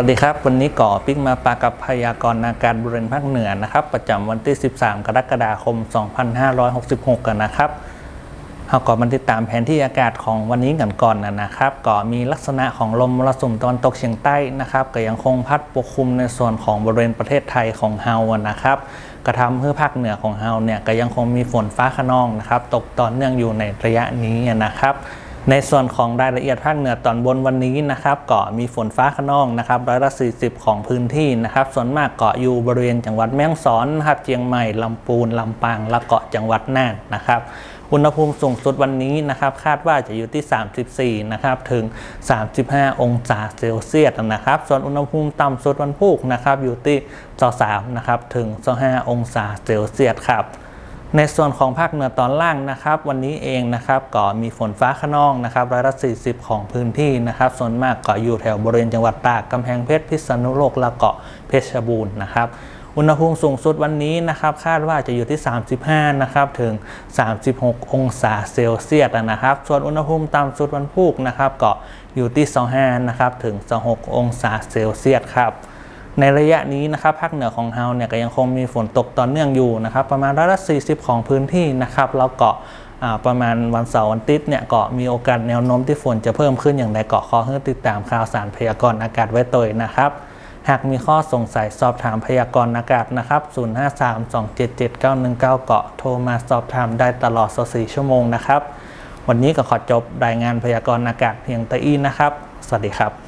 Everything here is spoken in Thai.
วัสดีครับ วันนี้ก่อปิ๊กมาปากับพยากรณ์อากาศบริเวณภาคเหนือนะครับ ประจำวันที่ 13 กรกฎาคม 2566 กันนะครับเราก็มาติดตามแผนที่อากาศของวันนี้กันก่อนนะครับก็มีลักษณะของลมมรสุมตะวันตกเฉียงใต้นะครับ ก็ยังคงพัดปกคลุมในส่วนของบริเวณประเทศไทยของเฮานะครับกระทำให้ภาคเหนือของเฮาเนี่ยก็ยังคงมีฝนฟ้าขนองนะครับ ตกต่อเนื่องอยู่ในระยะนี้นะครับ ในส่วนของรายละเอียดภาคเหนือตอนบนวันนี้นะครับเก็มีฝนฟ้าขนองนะครับร้อยละ40 ของพื้นที่นะครับ ส่วนมากเกาะอยู่บริเวณจังหวัดแม่ฮ่องสอนนะครับเชียงใหม่ลำพูนลำปางและเกาะจังหวัดน่านนะครับอุณหภูมิสูงสุดวันนี้นะครับ คาดว่าจะอยู่ที่ 34 นะครับ ถึง 35 องศาเซลเซียสนะครับ ส่วนอุณหภูมิต่ำสุดวันพุธนะครับ อยู่ที่ 23 นะครับ ถึง 25 องศาเซลเซียสครับ ในส่วนของภาคเหนือตอนล่างนะครับ วันนี้เองนะครับก็มีฝนฟ้าขนองนะครับร้อยละ40 ของพื้นที่นะครับ ส่วนมากก็อยู่แถวบริเวณจังหวัดตากกำแพงเพชรพิษณุโลกและเกาะเพชรบูรณ์นะครับอุณหภูมิสูงสุดวันนี้นะครับคาดว่าจะอยู่ที่ 35 นะครับถึง 36 องศาเซลเซียสนะครับ ส่วนอุณหภูมิต่ำสุดวันพุธนะครับก็อยู่ที่ 25 นะครับถึง 26 องศาเซลเซียสครับ ในระยะนี้นะครับภาคเหนือของเฮาเนี่ยก็ยังคงมีฝนตกต่อเนื่องอยู่นะครับประมาณร้อยละ40ของพื้นที่นะครับแล้วก็อ่าประมาณวันเสาร์วันอาทิตย์เนี่ยก็มีโอกาสแนวโน้มที่ฝนจะเพิ่มขึ้นอย่างไรเก็ขอให้ติดตามข่าวสารพยากรณ์อากาศไว้ตัวนะครับหากมีข้อสงสัยสอบถามพยากรณ์อากาศนะครับ 0532779199 เกาะ โทรมาสอบถามได้ตลอด 24 ชั่วโมงนะครับ วันนี้ก็ขอจบรายงานพยากรณ์อากาศเพียงเท่านี้นะครับ สวัสดีครับ